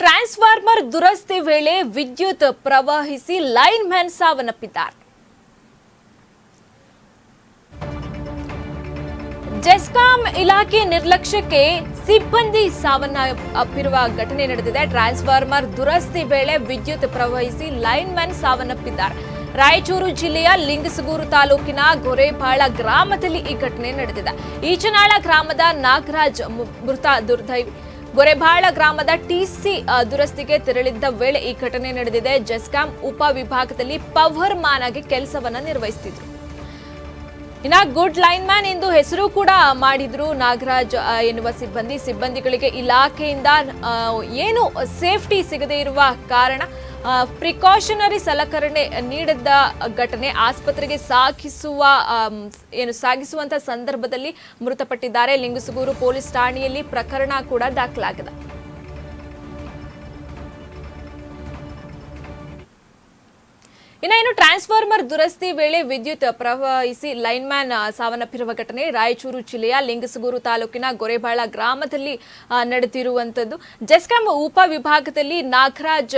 Transformer ದುರಸ್ತಿ ವೇಳೆ ವಿದ್ಯುತ್ ಪ್ರವಹಿಸಿ ಲೈನ್ ಮ್ಯಾನ್ ಸಾವನ್ನಪ್ಪಿದ್ದಾರೆ. ಜೆಸ್ಕಾಂ ಇಲಾಖೆ ನಿರ್ಲಕ್ಷ್ಯಕ್ಕೆ ಸಿಬ್ಬಂದಿ ಸಾವನ್ನಪ್ಪಿರುವ ಘಟನೆ ನಡೆದಿದೆ. ಟ್ರಾನ್ಸ್ಫಾರ್ಮರ್ ದುರಸ್ತಿ ವೇಳೆ ವಿದ್ಯುತ್ ಪ್ರವಹಿಸಿ ಲೈನ್ ಮ್ಯಾನ್ ಸಾವನ್ನಪ್ಪಿದ್ದಾರೆ. ರಾಯಚೂರು ಜಿಲ್ಲೆಯ ಲಿಂಗಸಗೂರು ತಾಲೂಕಿನ ಗೊರೆಬಾಳ ಗ್ರಾಮದಲ್ಲಿ ಈ ಘಟನೆ ನಡೆದಿದೆ. ಈಚನಾಳ ಗ್ರಾಮದ ನಾಗರಾಜ್ ಮೃತ ದುರ್ದೈವಿ ಗೊರೆಬಾಳ ಗ್ರಾಮದ ಟಿಸಿ ದುರಸ್ತಿಗೆ ತೆರಳಿದ್ದ ವೇಳೆ ಈ ಘಟನೆ ನಡೆದಿದೆ. ಜೆಸ್ಕಾಂ ಉಪ ವಿಭಾಗದಲ್ಲಿ ಪವರ್ ಮ್ಯಾನ್ ಆಗಿ ಕೆಲಸವನ್ನ ನಿರ್ವಹಿಸುತ್ತಿದ್ರು ಇನ್ನ ಗುಡ್ ಲೈನ್ ಮ್ಯಾನ್ ಎಂದು ಹೆಸರು ಕೂಡ ಮಾಡಿದ್ರು ನಾಗರಾಜ್ ಎನ್ನುವ ಸಿಬ್ಬಂದಿ. ಸಿಬ್ಬಂದಿಗಳಿಗೆ ಇಲಾಖೆಯಿಂದ ಏನು ಸೇಫ್ಟಿ ಸಿಗದೇ ಇರುವ ಕಾರಣ ಪ್ರಿಕಾಷನರಿ ಸಲಕರಣೆ ನೀಡಿದ್ದ ಘಟನೆ ಆಸ್ಪತ್ರೆಗೆ ಸಾಗಿಸುವ ಏನು ಸಾಗಿಸುವಂತಹ ಸಂದರ್ಭದಲ್ಲಿ ಮೃತಪಟ್ಟಿದ್ದಾರೆ. ಲಿಂಗಸುಗೂರು ಪೊಲೀಸ್ ಠಾಣೆಯಲ್ಲಿ ಪ್ರಕರಣ ಕೂಡ ದಾಖಲಾಗಿದೆ. ಇನ್ನ ಏನು ಟ್ರಾನ್ಸ್ಫಾರ್ಮರ್ ದುರಸ್ತಿ ವೇಳೆ ವಿದ್ಯುತ್ ಪ್ರವಹಿಸಿ ಲೈನ್ ಮ್ಯಾನ್ ಸಾವನ್ನಪ್ಪಿರುವ ಘಟನೆ ರಾಯಚೂರು ಜಿಲ್ಲೆಯ ಲಿಂಗಸಗೂರು ತಾಲೂಕಿನ ಗೊರೆಬಾಳ ಗ್ರಾಮದಲ್ಲಿ ನಡೆದಿರುವಂತದ್ದು ಜೆಸ್ಕಾಂ ಉಪ ವಿಭಾಗದಲ್ಲಿ ನಾಗರಾಜ್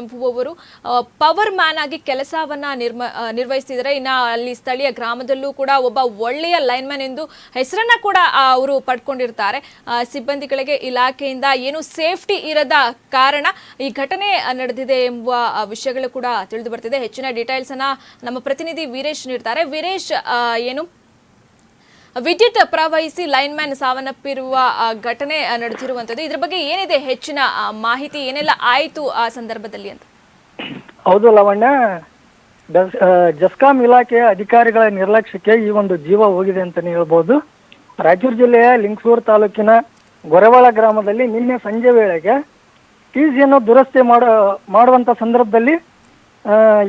ಎಂಬುವವರು ಪವರ್ ಮ್ಯಾನ್ ಆಗಿ ಕೆಲಸವನ್ನ ನಿರ್ಮ ನಿರ್ವಹಿಸಿದರೆ ಇನ್ನ ಅಲ್ಲಿ ಸ್ಥಳೀಯ ಗ್ರಾಮದಲ್ಲೂ ಕೂಡ ಒಬ್ಬ ಒಳ್ಳೆಯ ಲೈನ್ ಮ್ಯಾನ್ ಎಂದು ಹೆಸರನ್ನ ಕೂಡ ಅವರು ಪಡ್ಕೊಂಡಿರ್ತಾರೆ. ಸಿಬ್ಬಂದಿಗಳಿಗೆ ಇಲಾಖೆಯಿಂದ ಏನು ಸೇಫ್ಟಿ ಇರದ ಕಾರಣ ಈ ಘಟನೆ ನಡೆದಿದೆ ಎಂಬ ವಿಷಯಗಳು ಕೂಡ ತಿಳಿದು ಬರ್ತಿದೆ. ಹೆಚ್ಚಿನ ಡೀಟೇಲ್ಸ್ ಅನ್ನ ನಮ್ಮ ಪ್ರತಿನಿಧಿ ವೀರೇಶ್ ನೀಡ್ತಾರೆ. ವೀರೇಶ್ ಏನು? ವಿದ್ಯುತ್ ಪ್ರವಹಿಸಿ ಲೈನ್ ಮ್ಯಾನ್ ಸಾವನ್ನಪ್ಪಿರುವ ಘಟನೆ ನಡೆದಿರುವಂತದ್ದು. ಇದ್ರ ಬಗ್ಗೆ ಏನಿದೆ ಹೆಚ್ಚಿನ ಮಾಹಿತಿ? ಏನೆಲ್ಲ ಆಯ್ತು ಆ ಸಂದರ್ಭದಲ್ಲಿ ಅಂತ? ಹೌದು ಲವಣ್ಣ. ಜಸ್ಕಾಂ ಇಲಾಖೆಯ ಅಧಿಕಾರಿಗಳ ನಿರ್ಲಕ್ಷ್ಯಕ್ಕೆ ಈ ಒಂದು ಜೀವ ಹೋಗಿದೆ ಅಂತ ಹೇಳ್ಬೋದು. ರಾಯಚೂರು ಜಿಲ್ಲೆಯ ಲಿಂಗಸೂರು ತಾಲೂಕಿನ ಗೊರವಾಳ ಗ್ರಾಮದಲ್ಲಿ ನಿನ್ನೆ ಸಂಜೆ ವೇಳೆಗೆ ಟಿಸಿಯನ್ನು ದುರಸ್ತಿ ಮಾಡ, ಮಾಡುವಂತ ಸಂದರ್ಭದಲ್ಲಿ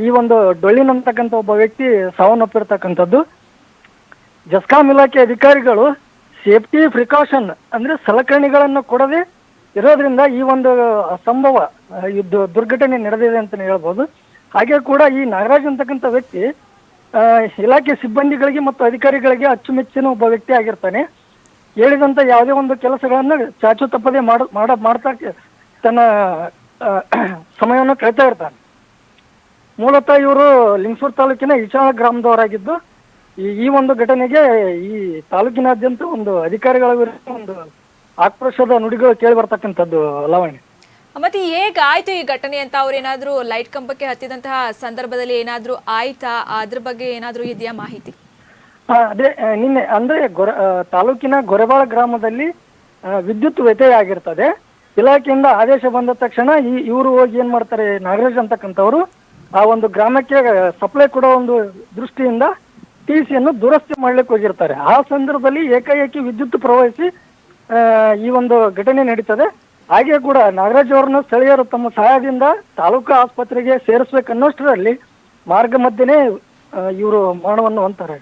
ಈ ಒಂದು ಡೊಳ್ಳಿನಂತಕ್ಕಂಥ ಒಬ್ಬ ವ್ಯಕ್ತಿ ಸಾವನ್ನಪ್ಪಿರ್ತಕ್ಕಂಥದ್ದು ಜಸ್ಕಾಂ ಇಲಾಖೆ ಅಧಿಕಾರಿಗಳು ಸೇಫ್ಟಿ ಪ್ರಿಕಾಷನ್ ಅಂದ್ರೆ ಸಲಕರಣೆಗಳನ್ನು ಕೊಡದೆ ಇರೋದ್ರಿಂದ ಈ ಒಂದು ಅಸಂಭವ ಆ, ಈ ದು- ದುರ್ಘಟನೆ ನಡೆದಿದೆ ಅಂತಾನೆ ಹೇಳ್ಬೋದು. ಹಾಗೆ ಕೂಡ ಈ ನಾಗರಾಜ್ ಅಂತಕ್ಕಂಥ ವ್ಯಕ್ತಿ ಇಲಾಖೆ ಸಿಬ್ಬಂದಿಗಳಿಗೆ ಮತ್ತು ಅಧಿಕಾರಿಗಳಿಗೆ ಅಚ್ಚುಮೆಚ್ಚಿನ ಒಬ್ಬ ವ್ಯಕ್ತಿ ಆಗಿರ್ತಾನೆ. ಹೇಳಿದಂತ ಯಾವುದೇ ಒಂದು ಕೆಲಸಗಳನ್ನು ಚಾಚು ತಪ್ಪದೆ ಮಾಡ ಮಾಡ ಮಾಡ್ತಾ ತನ್ನ ಸಮಯವನ್ನು ಕಳೀತಾ ಇರ್ತಾನೆ. ಮೂಲತಃ ಇವರು ಲಿಂಗಸೂರು ತಾಲೂಕಿನ ಇಚಾಳ ಗ್ರಾಮದವರಾಗಿದ್ದು ಈ ಈ ಒಂದು ಘಟನೆಗೆ ಈ ತಾಲೂಕಿನಾದ್ಯಂತ ಒಂದು ಅಧಿಕಾರಿಗಳ ವಿರುದ್ಧ ಒಂದು ಆಕ್ರೋಶದ ನುಡಿಗಳು ಕೇಳಿ ಬರ್ತಕ್ಕಂಥದ್ದು ಲವಣಿ. ಮತ್ತೆ ಹೇಗಾಯ್ತು ಆಯ್ತು ಈ ಘಟನೆ ಅಂತ ಅವ್ರು ಏನಾದ್ರೂ ಲೈಟ್ ಕಂಬಕ್ಕೆ ಹತ್ತಿದಂತಹ ಸಂದರ್ಭದಲ್ಲಿ ಏನಾದ್ರೂ ಆಯ್ತಾ? ಅದ್ರ ಬಗ್ಗೆ ಏನಾದ್ರೂ ಇದೆಯಾ ಮಾಹಿತಿ? ಅದೇ ನಿನ್ನೆ ಅಂದ್ರೆ ಗೊರ ತಾಲೂಕಿನ ಗೊರೆಬಾಳ ಗ್ರಾಮದಲ್ಲಿ ವಿದ್ಯುತ್ ವ್ಯತ್ಯಯ ಆಗಿರ್ತದೆ ಇಲಾಖೆಯಿಂದ ಆದೇಶ ಬಂದ ತಕ್ಷಣ ಈ ಇವರು ಹೋಗಿ ಏನ್ ಮಾಡ್ತಾರೆ ನಾಗರಾಜ್ ಅಂತಕ್ಕಂಥವ್ರು ಆ ಒಂದು ಗ್ರಾಮಕ್ಕೆ ಸಪ್ಲೈ ಕೊಡೋ ಒಂದು ದೃಷ್ಟಿಯಿಂದ ಟಿ ಸಿಯನ್ನು ದುರಸ್ತಿ ಮಾಡ್ಲಿಕ್ಕೆ ಹೋಗಿರ್ತಾರೆ. ಆ ಸಂದರ್ಭದಲ್ಲಿ ಏಕಾಏಕಿ ವಿದ್ಯುತ್ ಪ್ರವಹಿಸಿ ಆ, ಈ ಒಂದು ಘಟನೆ ನಡೀತದೆ. ಹಾಗೆ ಕೂಡ ನಾಗರಾಜ್ ಅವರನ್ನು ಸ್ಥಳೀಯರು ತಮ್ಮ ಸಹಾಯದಿಂದ ತಾಲೂಕು ಆಸ್ಪತ್ರೆಗೆ ಸೇರಿಸ್ಬೇಕನ್ನೋಷ್ಟರಲ್ಲಿ ಮಾರ್ಗ ಮಧ್ಯೆನೇ ಇವರು ಮರಣವನ್ನು ಹೊಂತಾರೆ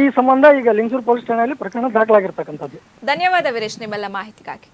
ಈ ಸಂಬಂಧ ಈಗ ಲಿಂಗಸೂರು ಪೊಲೀಸ್ ಠಾಣೆಯಲ್ಲಿ ಪ್ರಕರಣ ದಾಖಲಾಗಿರ್ತಕ್ಕಂಥದ್ದು. ಧನ್ಯವಾದ ವೀರೇಶ್ ನಿಮ್ಮೆಲ್ಲ ಮಾಹಿತಿಗಾಗಿ.